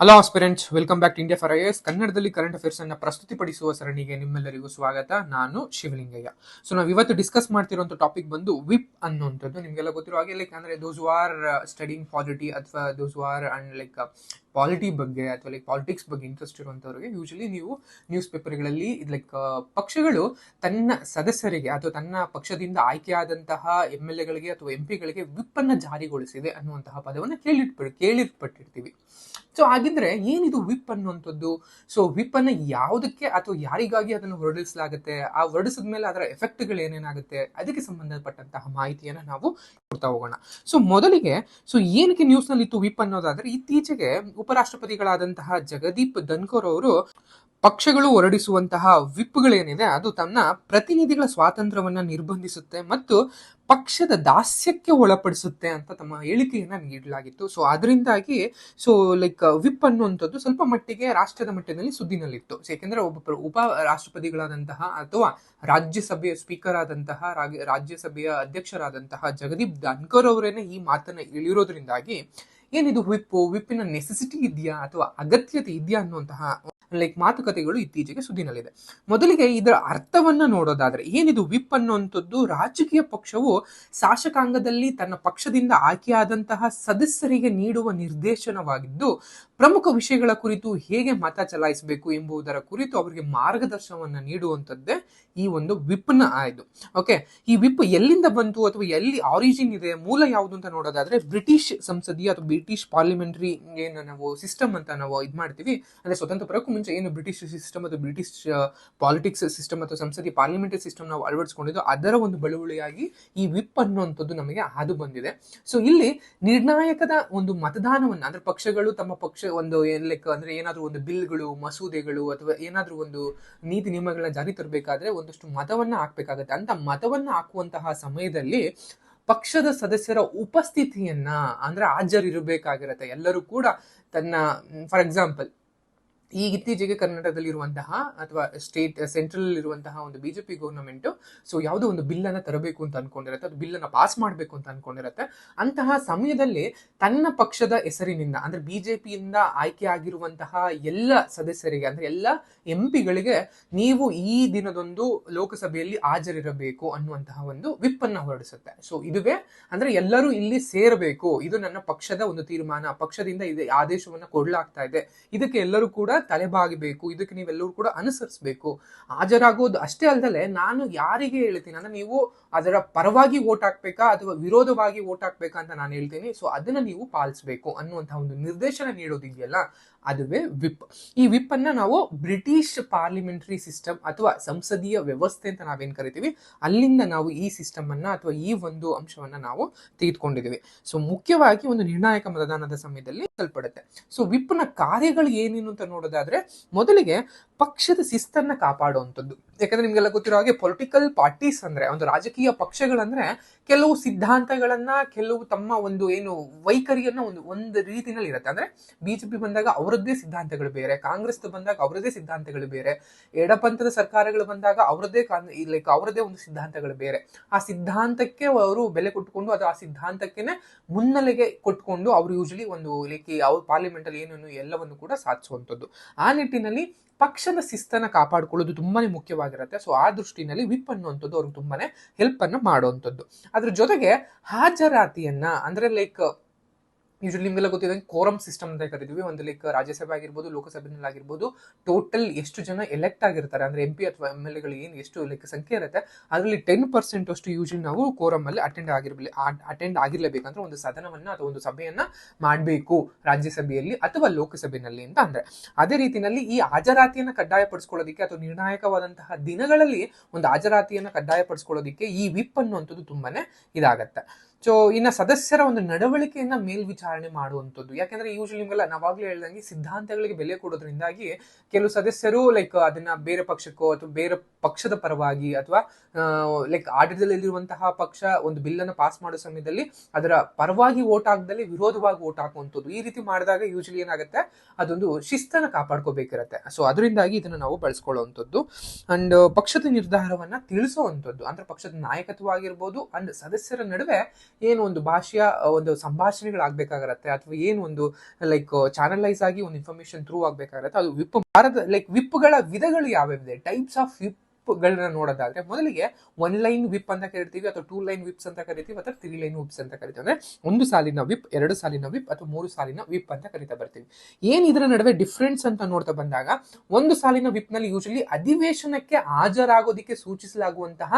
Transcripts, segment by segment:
Hello aspirants welcome back to India for IAS ಕನ್ನಡದಲ್ಲಿ current affairs ಅನ್ನ ಪ್ರಸ್ತುತಿಪಡಿಸುವ ಸರಣಿಗೆ ನಿಮ್ಮೆಲ್ಲರಿಗೂ ಸ್ವಾಗತ. ನಾನು ಶಿವಲಿಂಗಯ್ಯ. ಸೊ ನಾವು ಇವತ್ತು ಡಿಸ್ಕಸ್ ಮಾಡ್ತಿರುವಂತ ಟಾಪಿಕ್ ಬಂದು ವಿಪ್ ಅನ್ನುವಂಥದ್ದು. ನಿಮ್ಗೆಲ್ಲ ಗೊತ್ತಿರೋ ಹಾಗೆ ಲೈಕ್ ಅಂದ್ರೆ ದೋಸ್ ಆರ್ ಸ್ಟಡಿಂಗ್ ಪಾಲಿಟಿ ಅಥವಾ those are and like polity ಬಗ್ಗೆ ಅಥವಾ ಲೈಕ್ ಪಾಲಿಟಿಕ್ಸ್ ಬಗ್ಗೆ ಇಂಟ್ರೆಸ್ಟ್ ಇರುವಂತವರಿಗೆ ಯೂಶಲಿ ನೀವು ನ್ಯೂಸ್ ಪೇಪರ್ಗಳಲ್ಲಿ ಲೈಕ್ ಪಕ್ಷಗಳು ತನ್ನ ಸದಸ್ಯರಿಗೆ ಅಥವಾ ತನ್ನ ಪಕ್ಷದಿಂದ ಆಯ್ಕೆಯಾದಂತಹ ಎಂ ಎಲ್ ಎಗಳಿಗೆ ಅಥವಾ ಎಂ ಪಿಗಳಿಗೆ ವಿಪ್ ಅನ್ನ ಜಾರಿಗೊಳಿಸಿದೆ ಅನ್ನುವಂತಹ ಪದವನ್ನು ಕೇಳಿಟ್ಬಿಡ್, ಕೇಳಿಟ್ಪಟ್ಟಿರ್ತೀವಿ. ಸೊ ಹಾಗಿದ್ರೆ ಏನಿದು ವಿಪ್ ಅನ್ನುವಂಥದ್ದು? ಸೊ ವಿಪ್ ಅನ್ನ ಯಾವುದಕ್ಕೆ ಅಥವಾ ಯಾರಿಗಾಗಿ ಅದನ್ನು ಹೊರಡಿಸಲಾಗುತ್ತೆ? ಆ ಹೊರಡಿಸಿದ ಮೇಲೆ ಅದರ ಎಫೆಕ್ಟ್ಗಳು ಏನೇನಾಗುತ್ತೆ? ಅದಕ್ಕೆ ಸಂಬಂಧಪಟ್ಟಂತಹ ಮಾಹಿತಿಯನ್ನು ನಾವು ಕೊಡ್ತಾ ಹೋಗೋಣ. ಸೊ ಮೊದಲಿಗೆ ಸೊ ಏನಕ್ಕೆ ನ್ಯೂಸ್ನಲ್ಲಿ ಇತ್ತು ವಿಪ್ ಅನ್ನೋದಾದ್ರೆ, ಇತ್ತೀಚೆಗೆ ಉಪರಾಷ್ಟ್ರಪತಿಗಳಾದಂತಹ ಜಗದೀಪ್ ಧನ್ಕರ್ ಅವರು ಪಕ್ಷಗಳು ಹೊರಡಿಸುವಂತಹ ವಿಪ್ಗಳೇನಿದೆ, ಅದು ತನ್ನ ಪ್ರತಿನಿಧಿಗಳ ಸ್ವಾತಂತ್ರ್ಯವನ್ನು ನಿರ್ಬಂಧಿಸುತ್ತೆ ಮತ್ತು ಪಕ್ಷದ ದಾಸ್ಯಕ್ಕೆ ಒಳಪಡಿಸುತ್ತೆ ಅಂತ ತಮ್ಮ ಹೇಳಿಕೆಯನ್ನ ನೀಡಲಾಗಿತ್ತು. ಸೊ ಅದರಿಂದಾಗಿ ಸೊ ಲೈಕ್ ವಿಪ್ ಅನ್ನುವಂಥದ್ದು ಸ್ವಲ್ಪ ಮಟ್ಟಿಗೆ ರಾಷ್ಟ್ರದ ಮಟ್ಟದಲ್ಲಿ ಸುದ್ದಿನಲ್ಲಿತ್ತು. ಏಕೆಂದರೆ ಒಬ್ಬ ಉಪ ರಾಷ್ಟ್ರಪತಿಗಳಾದಂತಹ ಅಥವಾ ರಾಜ್ಯಸಭೆಯ ಸ್ಪೀಕರ್ ಆದಂತಹ ರಾಜ್ಯಸಭೆಯ ಅಧ್ಯಕ್ಷರಾದಂತಹ ಜಗದೀಪ್ ಧನ್ಕರ್ ಅವರೇನೆ ಈ ಮಾತನ್ನ ಹೇಳಿರೋದ್ರಿಂದಾಗಿ ಏನಿದು ವಿಪ್ಪು ವಿಪ್ಪಿನ ನೆಸೆಸಿಟಿ ಇದೆಯಾ ಅಥವಾ ಅಗತ್ಯತೆ ಇದೆಯಾ ಅನ್ನುವಂತಹ ಲೈಕ್ ಮಾತುಕತೆಗಳು ಇತ್ತೀಚೆಗೆ ಸುದ್ದಿನಲ್ಲಿದೆ. ಮೊದಲಿಗೆ ಇದರ ಅರ್ಥವನ್ನ ನೋಡೋದಾದ್ರೆ ಏನಿದು ವಿಪ್ ಅನ್ನುವಂಥದ್ದು ರಾಜಕೀಯ ಪಕ್ಷವು ಶಾಸಕಾಂಗದಲ್ಲಿ ತನ್ನ ಪಕ್ಷದಿಂದ ಆಯ್ಕೆಯಾದಂತಹ ಸದಸ್ಯರಿಗೆ ನೀಡುವ ನಿರ್ದೇಶನವಾಗಿದ್ದು, ಪ್ರಮುಖ ವಿಷಯಗಳ ಕುರಿತು ಹೇಗೆ ಮತ ಚಲಾಯಿಸಬೇಕು ಎಂಬುದರ ಕುರಿತು ಅವರಿಗೆ ಮಾರ್ಗದರ್ಶನವನ್ನ ನೀಡುವಂಥದ್ದೇ ಈ ಒಂದು ವಿಪ್ನ ಆಯ್ದು. ಓಕೆ ಈ ವಿಪ್ ಎಲ್ಲಿಂದ ಬಂತು ಅಥವಾ ಎಲ್ಲಿ ಆರಿಜಿನ್ ಇದೆ, ಮೂಲ ಯಾವುದು ಅಂತ ನೋಡೋದಾದ್ರೆ ಬ್ರಿಟಿಷ್ ಸಂಸದೀಯ ಅಥವಾ ಬ್ರಿಟಿಷ್ ಪಾರ್ಲಿಮೆಂಟರಿ ಏನು ನಾವು ಸಿಸ್ಟಮ್ ಅಂತ ನಾವು ಇದು ಮಾಡ್ತೀವಿ, ಅಂದ್ರೆ ಸ್ವತಂತ್ರ ಮುಂಚೆ ಏನು ಬ್ರಿಟಿಷ್ ಸಿಸ್ಟಮ್ ಅಥವಾ ಬ್ರಿಟಿಷ್ ಪಾಲಿಟಿಕ್ಸ್ ಸಿಸ್ಟಮ್ ಅಥವಾ ಸಂಸದೀಯ ಪಾರ್ಲಿಮೆಂಟರಿ ಸಿಸ್ಟಮ್ ನಾವು ಅಳವಡಿಸ್ಕೊಂಡಿದ್ದು ಅದರ ಒಂದು ಬಳುವಳಿಯಾಗಿ ಈ ವಿಪ್ ಅನ್ನುವಂಥದ್ದು ನಮಗೆ ಹಾದು ಬಂದಿದೆ. ಸೊ ಇಲ್ಲಿ ನಿರ್ಣಾಯಕದ ಒಂದು ಮತದಾನವನ್ನ ಅಂದ್ರೆ ಪಕ್ಷಗಳು ತಮ್ಮ ಪಕ್ಷ ಒಂದು ಏನ್ ಲೈಕ್ ಅಂದ್ರೆ ಏನಾದರೂ ಒಂದು ಬಿಲ್ಗಳು, ಮಸೂದೆಗಳು ಅಥವಾ ಏನಾದರೂ ಒಂದು ನೀತಿ ನಿಯಮಗಳನ್ನ ಜಾರಿ ತರಬೇಕಾದ್ರೆ ಒಂದಷ್ಟು ಮತವನ್ನ ಹಾಕ್ಬೇಕಾಗತ್ತೆ. ಅಂತ ಮತವನ್ನ ಹಾಕುವಂತಹ ಸಮಯದಲ್ಲಿ ಪಕ್ಷದ ಸದಸ್ಯರ ಉಪಸ್ಥಿತಿಯನ್ನ ಅಂದ್ರೆ ಹಾಜರಿರಬೇಕಾಗಿರತ್ತೆ. ಎಲ್ಲರೂ ಕೂಡ ತನ್ನ ಫಾರ್ ಎಕ್ಸಾಂಪಲ್ ಈಗ ಇತ್ತೀಚೆಗೆ ಕರ್ನಾಟಕದಲ್ಲಿರುವಂತಹ ಅಥವಾ ಸ್ಟೇಟ್ ಸೆಂಟ್ರಲ್ ಇರುವಂತಹ ಒಂದು ಬಿಜೆಪಿ ಗೌರ್ಮೆಂಟ್ ಸೊ ಯಾವುದೋ ಒಂದು ಬಿಲ್ ಅನ್ನ ತರಬೇಕು ಅಂತ ಅನ್ಕೊಂಡಿರತ್ತೆ, ಅದು ಬಿಲ್ ಅನ್ನ ಪಾಸ್ ಮಾಡಬೇಕು ಅಂತ ಅನ್ಕೊಂಡಿರತ್ತೆ. ಅಂತಹ ಸಮಯದಲ್ಲಿ ತನ್ನ ಪಕ್ಷದ ಹೆಸರಿನಿಂದ, ಅಂದ್ರೆ ಬಿಜೆಪಿಯಿಂದ ಆಯ್ಕೆ ಆಗಿರುವಂತಹ ಎಲ್ಲ ಸದಸ್ಯರಿಗೆ, ಅಂದ್ರೆ ಎಲ್ಲ ಎಂ ಪಿಗಳಿಗೆ ನೀವು ಈ ದಿನದೊಂದು ಲೋಕಸಭೆಯಲ್ಲಿ ಹಾಜರಿರಬೇಕು ಅನ್ನುವಂತಹ ಒಂದು ವಿಪ್ ಅನ್ನ ಹೊರಡಿಸುತ್ತೆ. ಸೊ ಇದುವೇ, ಅಂದ್ರೆ ಎಲ್ಲರೂ ಇಲ್ಲಿ ಸೇರಬೇಕು. ಇದು ನನ್ನ ಪಕ್ಷದ ಒಂದು ತೀರ್ಮಾನ. ಪಕ್ಷದಿಂದ ಇದೆ, ಆದೇಶವನ್ನ ಕೊಡಲಾಗ್ತಾ ಇದೆ. ಇದಕ್ಕೆ ಎಲ್ಲರೂ ಕೂಡ ತಲೆಬಾಗಬೇಕು. ಇದಕ್ಕೆ ನೀವೆಲ್ಲರೂ ಕೂಡ ಅನುಸರಿಸಬೇಕು. ಹಾಜರಾಗೋದು ಅಷ್ಟೇ ಅಲ್ಲದೆ ನಾನು ಯಾರಿಗೆ ಹೇಳ್ತೀನಿ? ಅಂದ್ರೆ ನೀವು ಅದರ ಪರವಾಗಿ ಓಟ್ ಹಾಕ್ಬೇಕಾ ಅಥವಾ ವಿರೋಧವಾಗಿ ಓಟ್ ಹಾಕ್ಬೇಕಾ ಅಂತ ನಾನು ಹೇಳ್ತೀನಿ. ಸೊ ಅದನ್ನ ನೀವು ಪಾಲಿಸಬೇಕು ಅನ್ನುವಂತಹ ಒಂದು ನಿರ್ದೇಶನ ನೀಡೋದಿದೆಯಲ್ಲ ಅದುವೇ ವಿಪ್ ಈ ವಿಪ್ ಅನ್ನ ನಾವು ಬ್ರಿಟಿಷ್ ಪಾರ್ಲಿಮೆಂಟರಿ ಸಿಸ್ಟಮ್ ಅಥವಾ ಸಂಸದೀಯ ವ್ಯವಸ್ಥೆ ಅಂತ ನಾವೇನ್ ಕರಿತೀವಿ, ಅಲ್ಲಿಂದ ನಾವು ಈ ಸಿಸ್ಟಮ್ ಅನ್ನ ಅಥವಾ ಈ ಒಂದು ಅಂಶವನ್ನ ನಾವು ತೆಗೆದುಕೊಂಡಿದ್ದೀವಿ. ಸೊ ಮುಖ್ಯವಾಗಿ ಒಂದು ನಿರ್ಣಾಯಕ ಮತದಾನದ ಸಮಯದಲ್ಲಿ ಕಲ್ಪಡುತ್ತೆ. ಸೊ ವಿಪ್ನ ಕಾರ್ಯಗಳು ಏನೇನು ಅಂತ ನೋಡೋದಾದ್ರೆ, ಮೊದಲಿಗೆ ಪಕ್ಷದ ಶಿಸ್ತನ್ನ ಕಾಪಾಡುವಂಥದ್ದು. ಯಾಕಂದ್ರೆ ನಿಮ್ಗೆಲ್ಲ ಗೊತ್ತಿರೋ ಹಾಗೆ ಪೊಲಿಟಿಕಲ್ ಪಾರ್ಟೀಸ್ ಅಂದ್ರೆ, ಒಂದು ರಾಜಕೀಯ ಪಕ್ಷಗಳಂದ್ರೆ ಕೆಲವು ಸಿದ್ಧಾಂತಗಳನ್ನ, ಕೆಲವು ತಮ್ಮ ಒಂದು ಏನು ವೈಖರಿಯನ್ನ ಒಂದು ಒಂದು ರೀತಿನಲ್ಲಿ ಇರುತ್ತೆ. ಅಂದ್ರೆ ಬಿಜೆಪಿ ಬಂದಾಗ ಅವರದ್ದೇ ಸಿದ್ಧಾಂತಗಳು ಬೇರೆ ಕಾಂಗ್ರೆಸ್ ಬಂದಾಗ ಅವರದ್ದೇ ಸಿದ್ಧಾಂತಗಳು ಬೇರೆ ಎಡಪಂಥದ ಸರ್ಕಾರಗಳು ಬಂದಾಗ ಅವರದ್ದೇ ಲೈಕ್ ಅವರದ್ದೇ ಒಂದು ಸಿದ್ಧಾಂತಗಳು ಬೇರೆ. ಆ ಸಿದ್ಧಾಂತಕ್ಕೆ ಅವರು ಬೆಲೆ ಕೊಟ್ಟುಕೊಂಡು ಅದು ಆ ಸಿದ್ಧಾಂತಕ್ಕೆನೆ ಮುನ್ನೆಲೆಗೆ ಕೊಟ್ಕೊಂಡು ಅವರು ಯೂಶಲಿ ಒಂದು ಲೈಕ್ ಅವ್ರ ಪಾರ್ಲಿಮೆಂಟ್ ಅಲ್ಲಿ ಏನೇನು ಎಲ್ಲವನ್ನು ಕೂಡ ಸಾಧಿಸುವಂಥದ್ದು. ಆ ನಿಟ್ಟಿನಲ್ಲಿ ಪಕ್ಷದ ಶಿಸ್ತನ್ನ ಕಾಪಾಡಿಕೊಳ್ಳೋದು ತುಂಬಾನೇ ಮುಖ್ಯವಾಗಿರುತ್ತೆ. ಸೊ ಆ ದೃಷ್ಟಿನಲ್ಲಿ ವಿಪ್ ಅನ್ನುವಂಥದ್ದು ಅವ್ರಿಗೆ ತುಂಬಾನೇ ಹೆಲ್ಪ್ ಅನ್ನು ಮಾಡುವಂಥದ್ದು. ಅದ್ರ ಜೊತೆಗೆ ಹಾಜರಾತಿಯನ್ನ ಅಂದ್ರೆ ಲೈಕ್ ಯೂಶಲಿ ನಿಮ್ಗೆಲ್ಲ ಗೊತ್ತಿದೆ ಕೋರಂ ಸಿಸ್ಟಮ್ ಅಂತ ಕರಿತೀವಿ. ಒಂದು ಲೈಕ್ ರಾಜ್ಯಸಭೆ ಆಗಿರ್ಬೋದು, ಲೋಕಸಭೆನಲ್ಲಿ ಆಗಿರ್ಬೋದು ಟೋಟಲ್ ಎಷ್ಟು ಜನ ಎಲೆಕ್ಟ್ ಆಗಿರ್ತಾರೆ. ಅಂದ್ರೆ ಎಂ ಪಿ ಅಥವಾ ಎಂ ಎಲ್ ಎಗಳು ಏನು ಎಷ್ಟು ಲೈಕ್ ಸಂಖ್ಯೆ ಇರುತ್ತೆ, ಅದರಲ್ಲಿ ಟೆನ್ ಪರ್ಸೆಂಟ್ ಅಷ್ಟು ಯೂಶಲಿ ನಾವು ಕೋರಮ್ ಅಲ್ಲಿ ಅಟೆಂಡ್ ಆಗಿರ್ಲಿ ಅಟೆಂಡ್ ಆಗಿರ್ಲೇಬೇಕಂದ್ರೆ ಒಂದು ಸದನವನ್ನ ಅಥವಾ ಒಂದು ಸಭೆಯನ್ನ ಮಾಡಬೇಕು ರಾಜ್ಯಸಭೆಯಲ್ಲಿ ಅಥವಾ ಲೋಕಸಭೆಯಲ್ಲಿ ಅಂತ ಅಂದ್ರೆ. ಅದೇ ರೀತಿಯಲ್ಲಿ ಈ ಹಾಜರಾತಿಯನ್ನು ಕಡ್ಡಾಯಪಡಿಸ್ಕೊಳ್ಳೋದಕ್ಕೆ ಅಥವಾ ನಿರ್ಣಾಯಕವಾದಂತಹ ದಿನಗಳಲ್ಲಿ ಒಂದು ಹಾಜರಾತಿಯನ್ನು ಕಡ್ಡಾಯಪಡಿಸ್ಕೊಳ್ಳೋದಕ್ಕೆ ಈ ವಿಪ್ ಅನ್ನುವಂಥದ್ದು ತುಂಬಾನೇ ಇದಾಗತ್ತೆ. ಸೊ, ಇನ್ನು ಸದಸ್ಯರ ಒಂದು ನಡವಳಿಕೆಯನ್ನ ಮೇಲ್ವಿಚಾರಣೆ ಮಾಡುವಂಥದ್ದು. ಯಾಕಂದ್ರೆ ಯೂಶಲಿ ನಿಮ್ಗೆಲ್ಲ ನಾವಾಗ್ಲೇ ಹೇಳ್ದಂಗೆ ಸಿದ್ಧಾಂತಗಳಿಗೆ ಬೆಲೆ ಕೊಡೋದ್ರಿಂದಾಗಿ ಕೆಲವು ಸದಸ್ಯರು ಲೈಕ್ ಅದನ್ನ ಬೇರೆ ಪಕ್ಷಕ್ಕೋ ಅಥವಾ ಬೇರೆ ಪಕ್ಷದ ಪರವಾಗಿ ಅಥವಾ ಲೈಕ್ ಆಡಳಿತದಲ್ಲಿರುವಂತಹ ಪಕ್ಷ ಒಂದು ಬಿಲ್ ಅನ್ನು ಪಾಸ್ ಮಾಡೋ ಸಮಯದಲ್ಲಿ ಅದರ ಪರವಾಗಿ ಓಟ್ ಹಾಕದಲ್ಲಿ ವಿರೋಧವಾಗಿ ಓಟ್ ಹಾಕುವಂಥದ್ದು. ಈ ರೀತಿ ಮಾಡಿದಾಗ ಯೂಶಲಿ ಏನಾಗುತ್ತೆ? ಅದೊಂದು ಶಿಸ್ತನ್ನ ಕಾಪಾಡ್ಕೋಬೇಕಿರತ್ತೆ. ಸೊ, ಅದರಿಂದಾಗಿ ಇದನ್ನು ನಾವು ಬಳಸ್ಕೊಳ್ಳುವಂಥದ್ದು. ಅಂಡ್ ಪಕ್ಷದ ನಿರ್ಧಾರವನ್ನ ತಿಳಿಸುವಂಥದ್ದು. ಅಂದ್ರೆ ಪಕ್ಷದ ನಾಯಕತ್ವ ಆಗಿರ್ಬೋದು, ಅಂಡ್ ಸದಸ್ಯರ ನಡುವೆ ಏನು ಒಂದು ಭಾಷೆಯ ಒಂದು ಸಂಭಾಷಣೆಗಳಾಗಬೇಕಾಗತ್ತೆ ಅಥವಾ ಏನು ಒಂದು ಲೈಕ್ ಚಾನಲೈಸ್ ಆಗಿ ಒಂದು ಇನ್ಫಾರ್ಮೇಶನ್ ಥ್ರೂ ಆಗಬೇಕಾಗತ್ತೆ. ಅದು ವಿಪ್, ಭಾರತ ಲೈಕ್ ವಿಪ್ಗಳ ವಿಧಗಳು ಯಾವ್ಯಾವಿದೆ ಟೈಪ್ಸ್ ಆಫ್ ವಿಪ್ ಗಳನ್ನ ನೋಡೋದಾದ್ರೆ ಮೊದಲಿಗೆ ಒನ್ ಲೈನ್ ವಿಪ್ ಅಂತ ಕರಿತೀವಿ ಅಥವಾ ಟೂ ಲೈನ್ ವಿಪ್ಸ್ ಅಂತ ಕರಿತೀವಿ ಅಥವಾ ತ್ರೀ ಲೈನ್ ವಿಪ್ಸ್ ಅಂತ ಕರಿತೀವಿ. ಅಂದ್ರೆ ಒಂದು ಸಾಲಿನ ವಿಪ್ ಎರಡು ಸಾಲಿನ ವಿಪ್ ಅಥವಾ ಮೂರು ಸಾಲಿನ ವಿಪ್ ಅಂತ ಕರಿತಾ ಬರ್ತೀವಿ. ಏನ್ ಇದರ ನಡುವೆ ಡಿಫ್ರೆನ್ಸ್ ಅಂತ ನೋಡ್ತಾ ಬಂದಾಗ ಒಂದು ಸಾಲಿನ ವಿಪ್ನಲ್ಲಿ ಯೂಶಲಿ ಅಧಿವೇಶನಕ್ಕೆ ಹಾಜರಾಗೋದಿಕ್ಕೆ ಸೂಚಿಸಲಾಗುವಂತಹ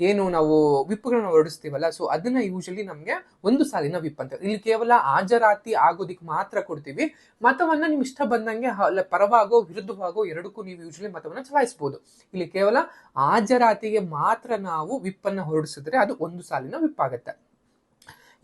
ಏನು ನಾವು ವಿಪ್ಗಳನ್ನ ಹೊರಡಿಸ್ತೀವಲ್ಲ ಸೊ ಅದನ್ನ ಯೂಶಲಿ ನಮ್ಗೆ ಒಂದು ಸಾಲಿನ ವಿಪ್ ಅಂತ. ಇಲ್ಲಿ ಕೇವಲ ಹಾಜರಾತಿ ಆಗೋದಿಕ್ ಮಾತ್ರ ಕೊಡ್ತೀವಿ. ಮತವನ್ನ ನಿಮ್ ಇಷ್ಟ ಬಂದಂಗೆ ಪರವಾಗೋ, ವಿರುದ್ಧವಾಗೋ ಎರಡಕ್ಕೂ ನೀವು ಯೂಶಲಿ ಮತವನ್ನ ಚಲಾಯಿಸಬಹುದು ಇಲ್ಲಿ ಕೇವಲ ಹಾಜರಾತಿಗೆ ಮಾತ್ರ ನಾವು ವಿಪ್ ಅನ್ನ ಹೊರಡಿಸಿದ್ರೆ ಅದು ಒಂದು ಸಾಲಿನ ವಿಪ್ ಆಗುತ್ತೆ.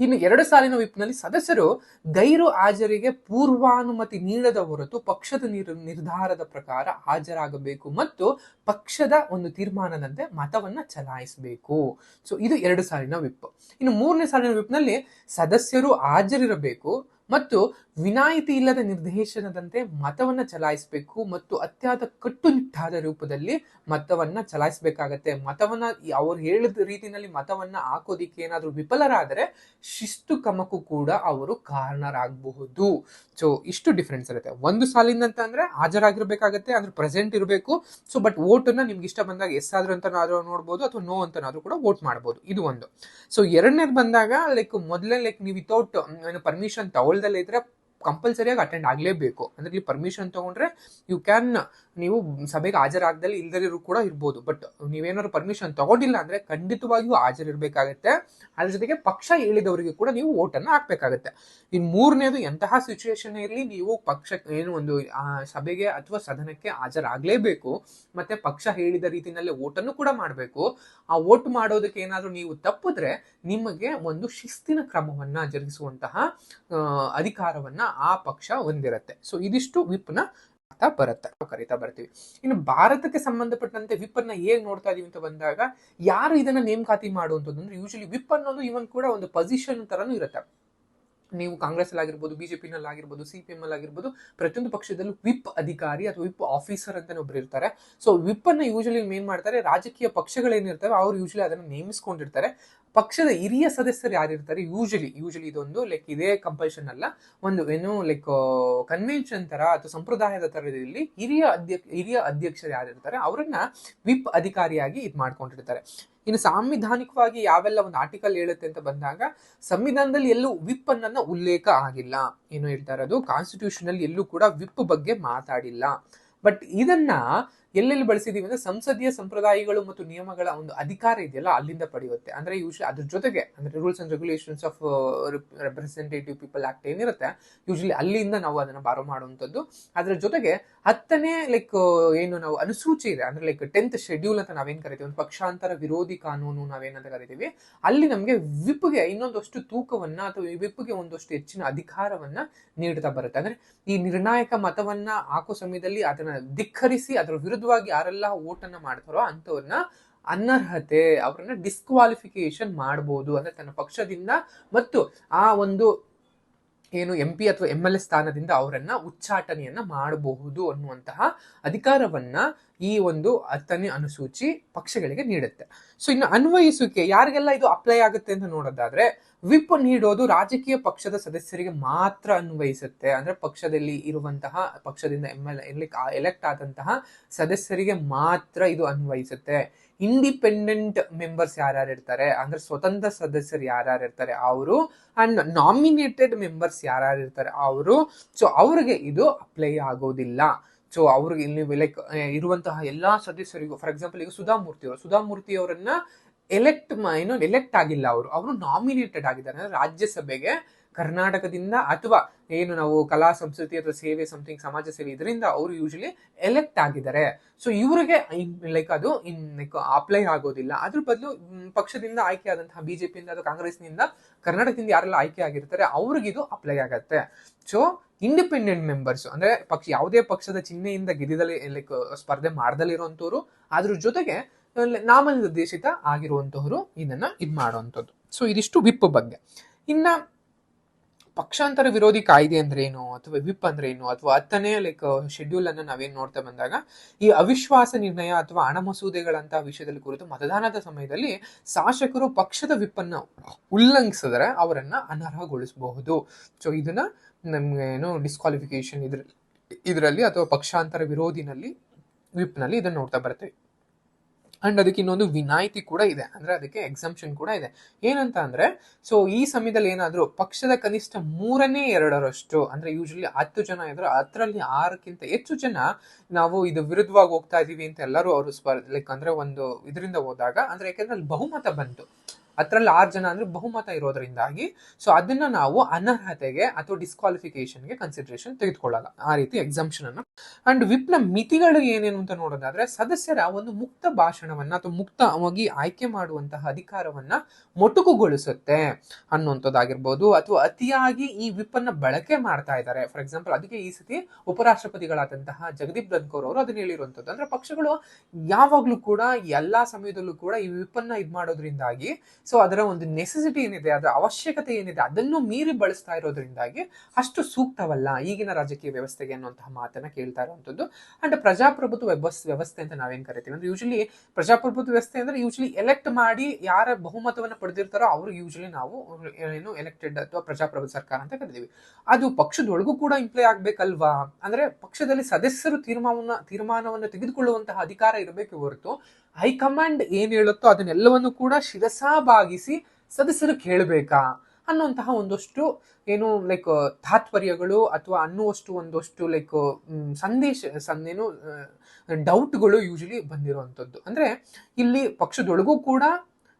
ಇನ್ನು ಎರಡು ಸಾಲಿನ ವಿಪ್ನಲ್ಲಿ ಸದಸ್ಯರು ಗೈರು ಹಾಜರಿಗೆ ಪೂರ್ವಾನುಮತಿ ನೀಡದ ಹೊರತು ಪಕ್ಷದ ನಿರ್- ನಿರ್ಧಾರದ ಪ್ರಕಾರ ಹಾಜರಾಗಬೇಕು ಮತ್ತು ಪಕ್ಷದ ಒಂದು ತೀರ್ಮಾನದಂತೆ ಮತವನ್ನ ಚಲಾಯಿಸಬೇಕು. ಸೊ ಇದು ಎರಡು ಸಾಲಿನ ವಿಪ್. ಇನ್ನು ಮೂರನೇ ಸಾಲಿನ ವಿಪ್ನಲ್ಲಿ ಸದಸ್ಯರು ಹಾಜರಿರಬೇಕು. ಮತ್ತು ವಿನಾಯಿತಿ ಇಲ್ಲದ ನಿರ್ದೇಶನದಂತೆ ಮತವನ್ನ ಚಲಾಯಿಸಬೇಕು ಮತ್ತು ಅತ್ಯಾದ ಕಟ್ಟುನಿಟ್ಟಾದ ರೂಪದಲ್ಲಿ ಮತವನ್ನ ಚಲಾಯಿಸಬೇಕಾಗತ್ತೆ. ಮತವನ್ನ ಅವ್ರು ಹೇಳಿದ ರೀತಿಯಲ್ಲಿ ಮತವನ್ನ ಹಾಕೋದಿಕ್ಕೆ ಏನಾದರೂ ವಿಫಲರಾದರೆ ಶಿಸ್ತು ಕ್ರಮಕ್ಕೂ ಕೂಡ ಅವರು ಕಾರಣರಾಗಬಹುದು. ಸೊ ಇಷ್ಟು ಡಿಫ್ರೆನ್ಸ್ ಇರುತ್ತೆ. ಒಂದು ಸಾಲಿನ ಅಂತ ಅಂದ್ರೆ ಹಾಜರಾಗಿರ್ಬೇಕಾಗತ್ತೆ ಅಂದ್ರೆ ಪ್ರೆಸೆಂಟ್ ಇರಬೇಕು. ಸೊ ಬಟ್ ವೋಟನ್ನ ನಿಮ್ಗೆ ಇಷ್ಟ ಬಂದಾಗ ಎಸ್ ಆದ್ರೂ ಅಂತ ನೋಡ್ಬೋದು ಅಥವಾ ನೋ ಅಂತನಾದ್ರೂ ಕೂಡ ವೋಟ್ ಮಾಡ್ಬೋದು. ಇದು ಒಂದು. ಸೊ ಎರಡನೇದು ಬಂದಾಗ ಲೈಕ್ ಮೊದಲೇ ಲೈಕ್ ನೀವು ವಿತೌಟ್ ಏನು ಪರ್ಮಿಷನ್ ತಗೊಳ್ದಲ್ಲೇ ಇದ್ರೆ ಕಂಪಲ್ಸರಿಯಾಗಿ ಅಟೆಂಡ್ ಆಗಲೇಬೇಕು. ಅಂದ್ರೆ ಇಲ್ಲಿ ಪರ್ಮಿಷನ್ ತಗೊಂಡ್ರೆ ಯು ಕ್ಯಾನ್ ನೀವು ಸಭೆಗೆ ಹಾಜರಾಗದಲ್ಲಿ ಇಲ್ದರಿರು ಕೂಡ ಇರ್ಬೋದು. ಬಟ್ ನೀವೇನಾದ್ರು ಪರ್ಮಿಷನ್ ತಗೊಂಡಿಲ್ಲ ಅಂದ್ರೆ ಖಂಡಿತವಾಗಿಯೂ ಹಾಜರಿರಬೇಕಾಗತ್ತೆ. ಅದ್ರ ಜೊತೆಗೆ ಪಕ್ಷ ಹೇಳಿದವರಿಗೆ ಕೂಡ ನೀವು ಓಟನ್ನು ಹಾಕ್ಬೇಕಾಗತ್ತೆ. ಇನ್ನು ಮೂರನೇದು ಎಂತಹ ಸಿಚುವೇಶನ್ ಇರಲಿ ನೀವು ಪಕ್ಷ ಏನು ಒಂದು ಸಭೆಗೆ ಅಥವಾ ಸದನಕ್ಕೆ ಹಾಜರಾಗಲೇಬೇಕು. ಮತ್ತೆ ಪಕ್ಷ ಹೇಳಿದ ರೀತಿನಲ್ಲಿ ಓಟನ್ನು ಕೂಡ ಮಾಡಬೇಕು. ಆ ಓಟ್ ಮಾಡೋದಕ್ಕೆ ಏನಾದರೂ ನೀವು ತಪ್ಪಿದ್ರೆ ನಿಮಗೆ ಒಂದು ಶಿಸ್ತಿನ ಕ್ರಮವನ್ನ ಜರುಗಿಸುವಂತಹ ಅಧಿಕಾರವನ್ನ ಆ ಪಕ್ಷ ಹೊಂದಿರುತ್ತೆ. ಸೊ ಇದಿಷ್ಟು ವಿಪ್ನ ಅರ್ಥ ಬರುತ್ತೆ. ಕರಿತಾ ಬರ್ತೀವಿ. ಇನ್ನು ಭಾರತಕ್ಕೆ ಸಂಬಂಧಪಟ್ಟಂತೆ ವಿಪ್ ಅನ್ನ ಹೇಗ್ ನೋಡ್ತಾ ಇದೀವಿ ಅಂತ ಬಂದಾಗ, ಯಾರು ಇದನ್ನ ನೇಮಕಾತಿ ಮಾಡುವಂಥದ್ದು ಅಂದ್ರೆ ಯೂಶಲಿ ವಿಪ್ ಅನ್ನೋದು ಇವನ್ ಕೂಡ ಒಂದು ಪೊಸಿಷನ್ ತರನು ಇರುತ್ತೆ. ನೀವು ಕಾಂಗ್ರೆಸ್ ಅಲ್ಲಿ ಆಗಿರ್ಬೋದು ಬಿಜೆಪಿನಲ್ಲಿ ಆಗಿರ್ಬೋದು ಸಿ ಪಿ ಅಲ್ಲಿ ಆಗಿರ್ಬೋದು ಪ್ರತಿಯೊಂದು ಪಕ್ಷದಲ್ಲೂ ವಿಪ್ ಅಧಿಕಾರಿ ಅಥವಾ ವಿಪ್ ಆಫೀಸರ್ ಅಂತ ಒಬ್ರು ಇರ್ತಾರೆ. ಸೊ ವಿಪ್ ಅನ್ನ ಯೂಶಲಿ ಏನ್ ಮಾಡ್ತಾರೆ, ರಾಜಕೀಯ ಪಕ್ಷಗಳೇನಿರ್ತವೆ, ಅವ್ರು ಯೂಶಲಿ ಅದನ್ನ ನೇಮಿಸ್ಕೊಂಡಿರ್ತಾರೆ. ಪಕ್ಷದ ಹಿರಿಯ ಸದಸ್ಯರು ಯಾರಿರ್ತಾರೆ? ಯೂಶಲಿ ಯೂಶಲಿ ಇದೊಂದು ಲೈಕ್ ಇದೇ ಕಂಪಲ್ಷನ್ ಅಲ್ಲ. ಒಂದು ಏನು ಲೈಕ್ ಕನ್ವೆನ್ಷನ್ ತರ ಅಥವಾ ಸಂಪ್ರದಾಯದ ತರದಲ್ಲಿ ಹಿರಿಯ ಅಧ್ಯಕ್ಷ, ಹಿರಿಯ ಅಧ್ಯಕ್ಷರು ಯಾರಿರ್ತಾರೆ? ಅವರನ್ನ ವಿಪ್ ಅಧಿಕಾರಿಯಾಗಿ ಇದು ಮಾಡ್ಕೊಂಡಿರ್ತಾರೆ. ಇನ್ನು ಸಾಂವಿಧಾನಿಕವಾಗಿ ಯಾವೆಲ್ಲ ಒಂದು ಆರ್ಟಿಕಲ್ ಹೇಳುತ್ತೆ ಅಂತ ಬಂದಾಗ, ಸಂವಿಧಾನದಲ್ಲಿ ಎಲ್ಲೂ ವಿಪ್ ಅನ್ನ ಉಲ್ಲೇಖ ಆಗಿಲ್ಲ. ಏನು ಹೇಳ್ತಾ ಇರೋದು? ಕಾನ್ಸ್ಟಿಟ್ಯೂಷನ್ ಎಲ್ಲೂ ಕೂಡ ವಿಪ್ ಬಗ್ಗೆ ಮಾತಾಡಿಲ್ಲ. ಬಟ್ ಇದನ್ನ ಎಲ್ಲೆಲ್ಲಿ ಬಳಸಿದೀವಿ ಅಂದ್ರೆ ಸಂಸದೀಯ ಸಂಪ್ರದಾಯಗಳು ಮತ್ತು ನಿಯಮಗಳ ಒಂದು ಅಧಿಕಾರ ಇದೆಯಲ್ಲ, ಅಲ್ಲಿಂದ ಪಡೆಯುತ್ತೆ. ಅಂದ್ರೆ ಯೂಶಲಿ ಅದ್ರ ಜೊತೆಗೆ, ಅಂದ್ರೆ rules and regulations of representative people act ಏನಿರುತ್ತೆ ಯೂಶಲಿ ಅಲ್ಲಿಂದ ನಾವು ಅದನ್ನ ಬಾರೋ ಮಾಡುವಂಥದ್ದು. ಅದ್ರ ಜೊತೆಗೆ ಹತ್ತನೇ ಲೈಕ್ ಏನು ನಾವು ಅನುಸೂಚಿ ಇದೆ, ಅಂದ್ರೆ ಲೈಕ್ ಟೆಂತ್ ಶೆಡ್ಯೂಲ್ ಅಂತ ನಾವೇನ್ ಕರಿತೀವಿ, ಒಂದು ಪಕ್ಷಾಂತರ ವಿರೋಧಿ ಕಾನೂನು ನಾವೇನಂತ ಕರಿತೀವಿ, ಅಲ್ಲಿ ನಮಗೆ ವಿಪ್ಗೆ ಇನ್ನೊಂದಷ್ಟು ತೂಕವನ್ನ ಅಥವಾ ವಿಪ್ಗೆ ಒಂದಷ್ಟು ಹೆಚ್ಚಿನ ಅಧಿಕಾರವನ್ನ ನೀಡ್ತಾ ಬರುತ್ತೆ. ಅಂದ್ರೆ ಈ ನಿರ್ಣಾಯಕ ಮತವನ್ನ ಹಾಕೋ ಸಮಯದಲ್ಲಿ ಅದನ್ನ ಧಿಕ್ಕರಿಸಿ, ಅದರ ವಿರುದ್ಧವಾಗಿ ಯಾರೆಲ್ಲ ಓಟನ್ನು ಮಾಡ್ತಾರೋ ಅಂಥವ್ರನ್ನ ಅನರ್ಹತೆ, ಅವ್ರನ್ನ ಡಿಸ್ಕ್ವಾಲಿಫಿಕೇಶನ್ ಮಾಡ್ಬೋದು ಅಂದ್ರೆ ತನ್ನ ಪಕ್ಷದಿಂದ. ಮತ್ತು ಆ ಒಂದು ಏನು ಎಂ ಪಿ ಅಥವಾ ಎಂ ಎಲ್ ಎ ಸ್ಥಾನದಿಂದ ಅವರನ್ನ ಉಚ್ಚಾಟನೆಯನ್ನ ಮಾಡಬಹುದು ಅನ್ನುವಂತಹ ಅಧಿಕಾರವನ್ನ ಈ ಒಂದು ಹತ್ತನೇ ಅನುಸೂಚಿ ಪಕ್ಷಗಳಿಗೆ ನೀಡುತ್ತೆ. ಸೊ ಇನ್ನು ಅನ್ವಯಿಸುವಿಕೆ, ಯಾರಿಗೆಲ್ಲ ಇದು ಅಪ್ಲೈ ಆಗುತ್ತೆ ಅಂತ ನೋಡೋದಾದ್ರೆ, ವಿಪ್ ನೀಡೋದು ರಾಜಕೀಯ ಪಕ್ಷದ ಸದಸ್ಯರಿಗೆ ಮಾತ್ರ ಅನ್ವಯಿಸುತ್ತೆ. ಅಂದ್ರೆ ಪಕ್ಷದಲ್ಲಿ ಇರುವಂತಹ, ಪಕ್ಷದಿಂದ ಎಂ ಎಲ್ ಎಲೆಕ್ಟ್ ಆದಂತಹ ಸದಸ್ಯರಿಗೆ ಮಾತ್ರ ಇದು ಅನ್ವಯಿಸುತ್ತೆ. ಇಂಡಿಪೆಂಡೆಂಟ್ ಮೆಂಬರ್ಸ್ ಯಾರ್ಯಾರು ಇರ್ತಾರೆ? ಅಂದ್ರೆ ಸ್ವತಂತ್ರ ಸದಸ್ಯರು ಯಾರ್ಯಾರು ಇರ್ತಾರೆ? ಅವರು ಅಂಡ್ ನಾಮಿನೇಟೆಡ್ ಮೆಂಬರ್ಸ್ ಯಾರ್ಯಾರು ಇರ್ತಾರೆ? ಅವರು. ಸೊ ಅವ್ರಿಗೆ ಇದು ಅಪ್ಲೈ ಆಗೋದಿಲ್ಲ. ಸೊ ಅವ್ರಿಗೆ ಇಲ್ಲಿ ಲೈಕ್ ಇರುವಂತಹ ಎಲ್ಲಾ ಸದಸ್ಯರಿಗೂ ಫಾರ್ ಎಕ್ಸಾಂಪಲ್ ಈಗ ಸುಧಾಮೂರ್ತಿ ಅವರು. ಸುಧಾಮೂರ್ತಿ ಅವರನ್ನ ಎಲೆಕ್ಟ್ ಏನು ಎಲೆಕ್ಟ್ ಆಗಿಲ್ಲ ಅವರು. ಅವರು ನಾಮಿನೇಟೆಡ್ ಆಗಿದ್ದಾರೆ. ಅಂದ್ರೆ ರಾಜ್ಯಸಭೆಗೆ ಕರ್ನಾಟಕದಿಂದ ಅಥವಾ ಏನು ನಾವು ಕಲಾ ಸಂಸ್ಕೃತಿ ಅಥವಾ ಸೇವೆ ಸಮಥಿಂಗ್ ಸಮಾಜ ಸೇವೆ ಇದರಿಂದ ಅವರು ಯೂಶಲಿ ಎಲೆಕ್ಟ್ ಆಗಿದ್ದಾರೆ. ಸೊ ಇವರಿಗೆ ಲೈಕ್ ಅದು ಇನ್ ಲೈಕ್ ಅಪ್ಲೈ ಆಗೋದಿಲ್ಲ. ಅದ್ರ ಬದಲು ಪಕ್ಷದಿಂದ ಆಯ್ಕೆ ಆದಂತಹ ಬಿಜೆಪಿಯಿಂದ ಅಥವಾ ಕಾಂಗ್ರೆಸ್ನಿಂದ ಕರ್ನಾಟಕದಿಂದ ಯಾರೆಲ್ಲ ಆಯ್ಕೆ ಆಗಿರ್ತಾರೆ, ಅವ್ರಿಗೆ ಇದು ಅಪ್ಲೈ ಆಗತ್ತೆ. ಸೊ ಇಂಡಿಪೆಂಡೆಂಟ್ ಮೆಂಬರ್ಸ್ ಅಂದ್ರೆ ಪಕ್ಷ, ಯಾವುದೇ ಪಕ್ಷದ ಚಿಹ್ನೆಯಿಂದ ಗೆದ್ದಿದಲ್ಲಿ ಲೈಕ್ ಸ್ಪರ್ಧೆ ಮಾಡದಲ್ಲಿರುವಂತವ್ರು ಅದ್ರ ಜೊತೆಗೆ ನಾಮನಿರ್ದೇಶಿತ ಆಗಿರುವಂತಹವರು ಇದನ್ನ ಇದು ಮಾಡುವಂಥದ್ದು. ಸೊ ಇದಿಷ್ಟು ವಿಪ್ ಬಗ್ಗೆ. ಇನ್ನ ಪಕ್ಷಾಂತರ ವಿರೋಧಿ ಕಾಯ್ದೆ ಅಂದ್ರೆ ಏನು ಅಥವಾ ವಿಪ್ ಅಂದ್ರೆ ಏನು ಅಥವಾ ಹತ್ತನೇ ಲೈಕ್ ಶೆಡ್ಯೂಲ್ ಅನ್ನು ನಾವೇನ್ ನೋಡ್ತಾ ಬಂದಾಗ ಈ ಅವಿಶ್ವಾಸ ನಿರ್ಣಯ ಅಥವಾ ಹಣ ಮಸೂದೆಗಳಂತಹ ವಿಷಯದಲ್ಲಿ ಕುರಿತು ಮತದಾನದ ಸಮಯದಲ್ಲಿ ಶಾಸಕರು ಪಕ್ಷದ ವಿಪ್ ಅನ್ನು ಉಲ್ಲಂಘಿಸಿದ್ರೆ ಅವರನ್ನ ಅನರ್ಹಗೊಳಿಸಬಹುದು. ಸೊ ಇದನ್ನ ನಮ್ಗೆ ಏನು ಡಿಸ್ಕ್ವಾಲಿಫಿಕೇಶನ್ ಇದ್ರ, ಇದರಲ್ಲಿ ಅಥವಾ ಪಕ್ಷಾಂತರ ವಿರೋಧಿನಲ್ಲಿ, ವಿಪ್ನಲ್ಲಿ ಇದನ್ನು ನೋಡ್ತಾ ಬರ್ತೀವಿ. ಅಂಡ್ ಅದಕ್ಕೆ ಇನ್ನೊಂದು ವಿನಾಯಿತಿ ಕೂಡ ಇದೆ. ಅಂದ್ರೆ ಅದಕ್ಕೆ ಎಕ್ಸಾಮ್ಷನ್ ಕೂಡ ಇದೆ. ಏನಂತ ಅಂದ್ರೆ ಸೊ ಈ ಸಮಯದಲ್ಲಿ ಏನಾದ್ರು ಪಕ್ಷದ ಕನಿಷ್ಠ ಮೂರನೇ ಎರಡರಷ್ಟು, ಅಂದ್ರೆ ಯೂಶಲಿ ಹತ್ತು ಜನ ಇದ್ರು ಅದರಲ್ಲಿ ಆರಕ್ಕಿಂತ ಹೆಚ್ಚು ಜನ ನಾವು ಇದು ವಿರುದ್ಧವಾಗಿ ಹೋಗ್ತಾ ಇದೀವಿ ಅಂತ ಎಲ್ಲರೂ ಅವರು ಸ್ಪರ್ ಲೈಕ್ ಅಂದ್ರೆ ಒಂದು ಇದರಿಂದ ಹೋದಾಗ, ಅಂದ್ರೆ ಯಾಕಂದ್ರೆ ಅಲ್ಲಿ ಬಹುಮತ ಬಂತು. ಹತ್ತರಲ್ಲಿ ಆರು ಜನ ಅಂದ್ರೆ ಬಹುಮತ ಇರೋದ್ರಿಂದಾಗಿ ಸೊ ಅದನ್ನ ನಾವು ಅನರ್ಹತೆಗೆ ಅಥವಾ ಡಿಸ್ಕ್ವಾಲಿಫಿಕೇಶನ್ಗೆ ಕನ್ಸಿಡರೇಷನ್ ತೆಗೆದುಕೊಳ್ಳಲ್ಲ. ಆ ರೀತಿ ಎಕ್ಸಂಪ್ಷನ್ ಅನ್ನು. ಅಂಡ್ ವಿಪ್ನ ಮಿತಿಗಳು ಏನೇನು ಅಂತ ನೋಡೋದಾದ್ರೆ, ಸದಸ್ಯರ ಒಂದು ಮುಕ್ತ ಭಾಷಣವನ್ನ ಅಥವಾ ಮುಕ್ತವಾಗಿ ಆಯ್ಕೆ ಮಾಡುವಂತಹ ಅಧಿಕಾರವನ್ನ ಮೊಟಕುಗೊಳಿಸುತ್ತೆ ಅನ್ನುವಂಥದ್ದಾಗಿರ್ಬೋದು. ಅಥವಾ ಅತಿಯಾಗಿ ಈ ವಿಪ್ ಅನ್ನ ಬಳಕೆ ಮಾಡ್ತಾ ಇದ್ದಾರೆ ಫಾರ್ ಎಕ್ಸಾಂಪಲ್ ಅದಕ್ಕೆ ಈ ಸತಿ ಉಪರಾಷ್ಟ್ರಪತಿಗಳಾದಂತಹ ಜಗದೀಪ್ ಧನ್ಕೋರ್ ಅವರು ಅದನ್ನ ಹೇಳಿರುವಂಥದ್ದು. ಅಂದ್ರೆ ಪಕ್ಷಗಳು ಯಾವಾಗ್ಲೂ ಕೂಡ, ಎಲ್ಲಾ ಸಮಯದಲ್ಲೂ ಕೂಡ ಈ ವಿಪ್ ಇದು ಇದ್ ಮಾಡೋದ್ರಿಂದಾಗಿ ಸೊ ಅದರ ಒಂದು ನೆಸೆಸಿಟಿ ಏನಿದೆ, ಅದರ ಅವಶ್ಯಕತೆ ಏನಿದೆ, ಅದನ್ನು ಮೀರಿ ಬಳಸ್ತಾ ಇರೋದ್ರಿಂದಾಗಿ ಅಷ್ಟು ಸೂಕ್ತವಲ್ಲ ಈಗಿನ ರಾಜಕೀಯ ವ್ಯವಸ್ಥೆಗೆ ಅನ್ನುವಂತಹ ಮಾತನ್ನ ಕೇಳ್ತಾ ಇರುವಂತದ್ದು ಅಂಡ್ ಪ್ರಜಾಪ್ರಭುತ್ವ ವ್ಯವಸ್ಥೆ ವ್ಯವಸ್ಥೆ ಅಂತ ನಾವೇನ್ ಕರಿತೀವಿ? ಅಂದ್ರೆ ಯೂಶಲಿ ಪ್ರಜಾಪ್ರಭುತ್ವ ವ್ಯವಸ್ಥೆ ಅಂದ್ರೆ ಯೂಶಲಿ ಎಲೆಕ್ಟ್ ಮಾಡಿ ಯಾರ ಬಹುಮತವನ್ನ ಪಡೆದಿರ್ತಾರೋ ಅವರು ಯೂಶಲಿ ನಾವು ಏನು ಎಲೆಕ್ಟೆಡ್ ಅಥವಾ ಪ್ರಜಾಪ್ರಭುತ್ವ ಸರ್ಕಾರ ಅಂತ ಕರಿತೀವಿ. ಅದು ಪಕ್ಷದೊಳಗೂ ಕೂಡ ಇಂಪ್ಲೈ ಆಗ್ಬೇಕಲ್ವಾ? ಅಂದ್ರೆ ಪಕ್ಷದಲ್ಲಿ ಸದಸ್ಯರು ತೀರ್ಮಾನ ತೀರ್ಮಾನವನ್ನು ತೆಗೆದುಕೊಳ್ಳುವಂತಹ ಅಧಿಕಾರ ಇರಬೇಕು ಹೊರತು ಹೈಕಮಾಂಡ್ ಏನ್ ಹೇಳುತ್ತೋ ಅದನ್ನೆಲ್ಲವನ್ನು ಕೂಡ ಶಿರಸಾಭಾಗಿಸಿ ಸದಸ್ಯರು ಕೇಳಬೇಕಾ ಅನ್ನುವಂತಹ ಒಂದಷ್ಟು ಏನು ಲೈಕ್ ತಾತ್ಪರ್ಯಗಳು ಅಥವಾ ಅನ್ನುವಷ್ಟು ಒಂದಷ್ಟು ಲೈಕ್ ಸಂದೇಶ, ಸಂದೇನು ಡೌಟ್ಗಳು ಯೂಶಲಿ ಬಂದಿರುವಂಥದ್ದು. ಅಂದ್ರೆ ಇಲ್ಲಿ ಪಕ್ಷದೊಳಗೂ ಕೂಡ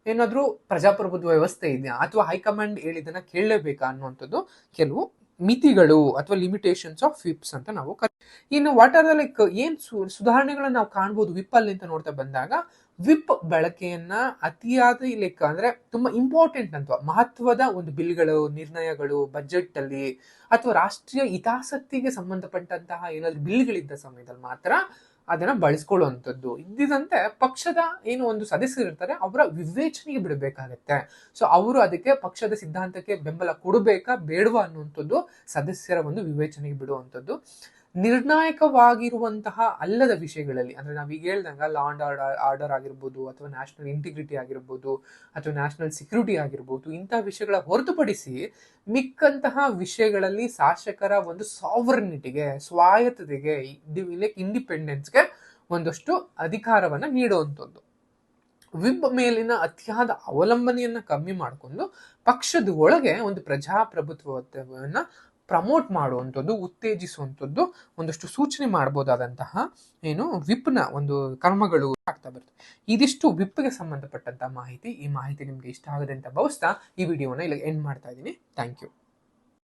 ಏನಾದರೂ ಪ್ರಜಾಪ್ರಭುತ್ವ ವ್ಯವಸ್ಥೆ ಇದೆಯಾ? ಅಥವಾ ಹೈಕಮಾಂಡ್ ಹೇಳಿದನ್ನ ಕೇಳಲೇಬೇಕಾ ಅನ್ನುವಂಥದ್ದು ಕೆಲವು ಮಿತಿಗಳು ಅಥವಾ ಲಿಮಿಟೇಷನ್ಸ್ ಆಫ್ ವಿಪ್ಸ್ ಅಂತ ನಾವು ಕರಿ ಇನ್ನು ವಾಟ್ ಆರ್ ದ ಲೈಕ್ ಏನ್ ಸು- ಸುಧಾರಣೆಗಳನ್ನ ನಾವು ಕಾಣ್ಬೋದು ವಿಪ್ ಅಲ್ಲಿ ಅಂತ ನೋಡ್ತಾ ಬಂದಾಗ ವಿಪ್ ಬಳಕೆಯನ್ನ ಅತಿಯಾದ ಲೈಕ್ ಅಂದ್ರೆ ತುಂಬಾ ಇಂಪಾರ್ಟೆಂಟ್ ಅಂತ, ಮಹತ್ವದ ಒಂದು ಬಿಲ್ಗಳು, ನಿರ್ಣಯಗಳು ಬಜೆಟ್ ಅಲ್ಲಿ ಅಥವಾ ರಾಷ್ಟ್ರೀಯ ಹಿತಾಸಕ್ತಿಗೆ ಸಂಬಂಧಪಟ್ಟಂತಹ ಏನಾದ್ರು ಬಿಲ್ಗಳಿದ್ದ ಸಮಯದಲ್ಲಿ ಮಾತ್ರ ಅದನ್ನ ಬಳಸ್ಕೊಳ್ಳುವಂಥದ್ದು. ಇದ್ದಿದಂತೆ ಪಕ್ಷದ ಏನು ಒಂದು ಸದಸ್ಯರು ಇರ್ತಾರೆ, ಅವರ ವಿವೇಚನೆಗೆ ಬಿಡಬೇಕಾಗತ್ತೆ. ಸೊ ಅವರು ಅದಕ್ಕೆ ಪಕ್ಷದ ಸಿದ್ಧಾಂತಕ್ಕೆ ಬೆಂಬಲ ಕೊಡಬೇಕಾ ಬೇಡವಾ ಅನ್ನುವಂಥದ್ದು ಸದಸ್ಯರ ಒಂದು ವಿವೇಚನೆಗೆ ಬಿಡುವಂಥದ್ದು. ನಿರ್ಣಾಯಕವಾಗಿರುವಂತಹ ಅಲ್ಲದ ವಿಷಯಗಳಲ್ಲಿ, ಅಂದ್ರೆ ನಾವೀಗ ಹೇಳ್ದಂಗ ಲಾ ಅಂಡ್ ಆರ್ಡರ್ ಆರ್ಡರ್ ಆಗಿರ್ಬೋದು ಅಥವಾ ನ್ಯಾಷನಲ್ ಇಂಟಿಗ್ರಿಟಿ ಆಗಿರ್ಬೋದು ಅಥವಾ ನ್ಯಾಷನಲ್ ಸೆಕ್ಯೂರಿಟಿ ಆಗಿರ್ಬೋದು ಇಂತಹ ವಿಷಯಗಳ ಹೊರತುಪಡಿಸಿ ಮಿಕ್ಕಂತಹ ವಿಷಯಗಳಲ್ಲಿ ಶಾಸಕರ ಒಂದು ಸಾವರ್ನಿಟಿಗೆ ಸ್ವಾಯತ್ತತೆಗೆ ಲೈಕ್ ಇಂಡಿಪೆಂಡೆನ್ಸ್ಗೆ ಒಂದಷ್ಟು ಅಧಿಕಾರವನ್ನ ನೀಡುವಂಥದ್ದು. ವಿಬ್ ಮೇಲಿನ ಅತಿಯಾದ ಅವಲಂಬನೆಯನ್ನ ಕಮ್ಮಿ ಮಾಡಿಕೊಂಡು ಪಕ್ಷದ ಒಳಗೆ ಒಂದು ಪ್ರಜಾಪ್ರಭುತ್ವವನ್ನ ಪ್ರಮೋಟ್ ಮಾಡುವಂಥದ್ದು, ಉತ್ತೇಜಿಸುವಂಥದ್ದು ಒಂದಷ್ಟು ಸೂಚನೆ ಮಾಡ್ಬೋದಾದಂತಹ ಏನು ವಿಪ್ನ ಒಂದು ಕರ್ಮಗಳು ಆಗ್ತಾ ಬರುತ್ತೆ ಇದಿಷ್ಟು ವಿಪ್ಗೆ ಸಂಬಂಧಪಟ್ಟಂತಹ ಮಾಹಿತಿ. ಈ ಮಾಹಿತಿ ನಿಮಗೆ ಇಷ್ಟ ಆಗದೆ ಅಂತ ಭಾವಿಸ್ತಾ ಈ ವಿಡಿಯೋನ ಇಲ್ಲಿ ಎಂಡ್ ಮಾಡ್ತಾ ಇದ್ದೀನಿ. Thank you